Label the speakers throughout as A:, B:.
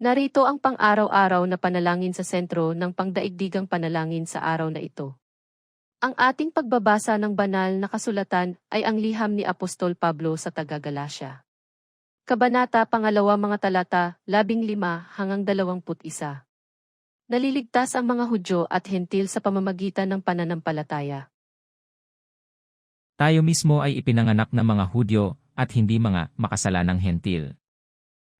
A: Narito ang pang-araw-araw na panalangin sa sentro ng pangdaigdigang panalangin sa araw na ito. Ang ating pagbabasa ng banal na kasulatan ay ang liham ni Apostol Pablo sa taga-Galasya. Kabanata pangalawa mga talata, labing lima hanggang dalawamput isa. Naliligtas ang mga Hudyo at Hentil sa pamamagitan ng pananampalataya.
B: Tayo mismo ay ipinanganak na mga Hudyo at hindi mga makasalanang hentil.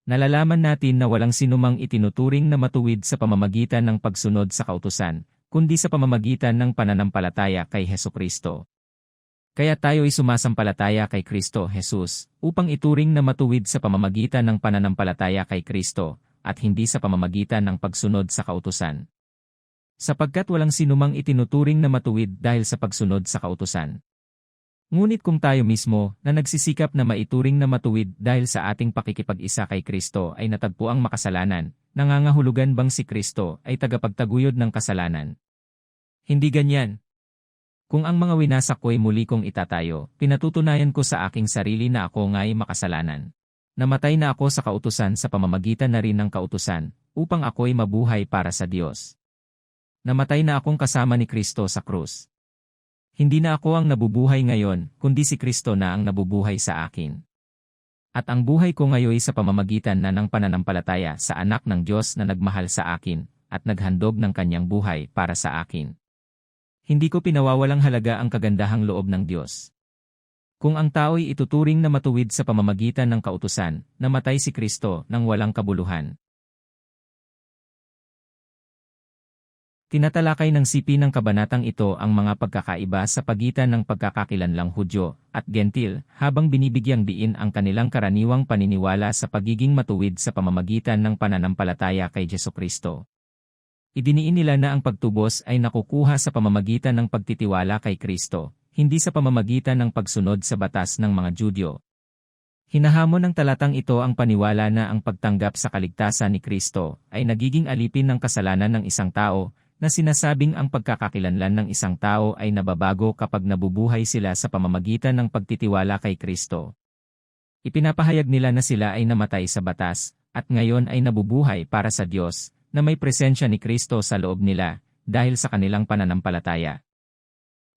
B: Nalalaman natin na walang sinumang itinuturing na matuwid sa pamamagitan ng pagsunod sa kautusan, kundi sa pamamagitan ng pananampalataya kay Heso Kristo. Kaya tayo ay sumasampalataya kay Kristo Jesus upang ituring na matuwid sa pamamagitan ng pananampalataya kay Kristo at hindi sa pamamagitan ng pagsunod sa kautusan. Sapagkat walang sinumang itinuturing na matuwid dahil sa pagsunod sa kautusan. Ngunit kung tayo mismo na nagsisikap na maituring na matuwid dahil sa ating pakikipag-isa kay Kristo ay natagpo ang makasalanan, nangangahulugan bang si Kristo ay tagapagtaguyod ng kasalanan? Hindi ganyan. Kung ang mga winasak ko ay muli kong itatayo, pinatutunayan ko sa aking sarili na ako nga'y makasalanan. Namatay na ako sa kautusan sa pamamagitan na rin ng kautusan, upang ako'y mabuhay para sa Diyos. Namatay na akong kasama ni Kristo sa krus. Hindi na ako ang nabubuhay ngayon, kundi si Kristo na ang nabubuhay sa akin. At ang buhay ko ngayon sa pamamagitan na ng pananampalataya sa anak ng Diyos na nagmahal sa akin, at naghandog ng kanyang buhay para sa akin. Hindi ko pinawawalang halaga ang kagandahang loob ng Diyos. Kung ang tao'y ituturing na matuwid sa pamamagitan ng kautusan, namatay si Kristo nang walang kabuluhan. Tinatalakay ng sipi ng kabanatang ito ang mga pagkakaiba sa pagitan ng pagkakakilanlang Hudyo at Gentil habang binibigyang diin ang kanilang karaniwang paniniwala sa pagiging matuwid sa pamamagitan ng pananampalataya kay Jeso Kristo. Idiniin nila na ang pagtubos ay nakukuha sa pamamagitan ng pagtitiwala kay Kristo, hindi sa pamamagitan ng pagsunod sa batas ng mga Judyo. Hinahamon ng talatang ito ang paniwala na ang pagtanggap sa kaligtasan ni Kristo ay nagiging alipin ng kasalanan ng isang tao na sinasabing ang pagkakakilanlan ng isang tao ay nababago kapag nabubuhay sila sa pamamagitan ng pagtitiwala kay Kristo. Ipinapahayag nila na sila ay namatay sa batas, at ngayon ay nabubuhay para sa Diyos, na may presensya ni Kristo sa loob nila, dahil sa kanilang pananampalataya.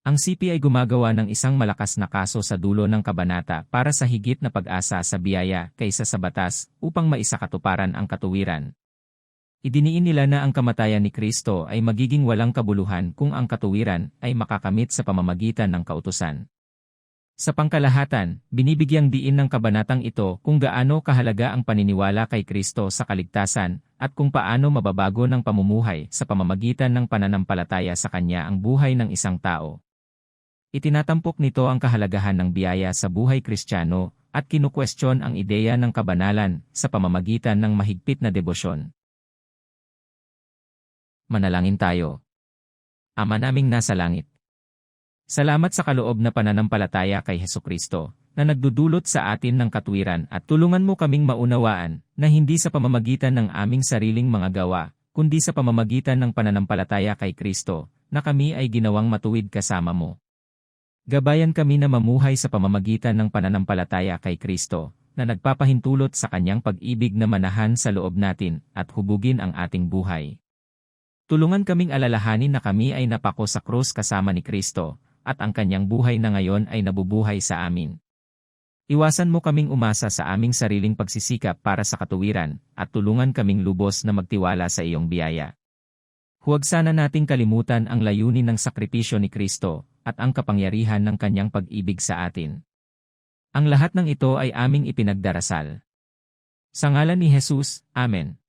B: Ang CP ay gumagawa ng isang malakas na kaso sa dulo ng kabanata para sa higit na pag-asa sa biyaya kaysa sa batas upang maisakatuparan ang katuwiran. Idiniin nila na ang kamatayan ni Kristo ay magiging walang kabuluhan kung ang katuwiran ay makakamit sa pamamagitan ng kautusan. Sa pangkalahatan, binibigyang diin ng kabanatang ito kung gaano kahalaga ang paniniwala kay Kristo sa kaligtasan at kung paano mababago ng pamumuhay sa pamamagitan ng pananampalataya sa Kanya ang buhay ng isang tao. Itinatampok nito ang kahalagahan ng biyaya sa buhay kristyano at kinukwestiyon ang ideya ng kabanalan sa pamamagitan ng mahigpit na debosyon. Manalangin tayo. Ama naming nasa langit. Salamat sa kaloob na pananampalataya kay Heso Kristo, na nagdudulot sa atin ng katwiran at tulungan mo kaming maunawaan na hindi sa pamamagitan ng aming sariling mga gawa, kundi sa pamamagitan ng pananampalataya kay Kristo, na kami ay ginawang matuwid kasama mo. Gabayan kami na mamuhay sa pamamagitan ng pananampalataya kay Kristo, na nagpapahintulot sa kanyang pag-ibig na manahan sa loob natin at hubugin ang ating buhay. Tulungan kaming alalahanin na kami ay napako sa krus kasama ni Kristo, at ang kanyang buhay na ngayon ay nabubuhay sa amin. Iwasan mo kaming umasa sa aming sariling pagsisikap para sa katuwiran, at tulungan kaming lubos na magtiwala sa iyong biyaya. Huwag sana nating kalimutan ang layunin ng sakripisyo ni Kristo, at ang kapangyarihan ng kanyang pag-ibig sa atin. Ang lahat ng ito ay aming ipinagdarasal. Sa ngalan ni Jesus, Amen.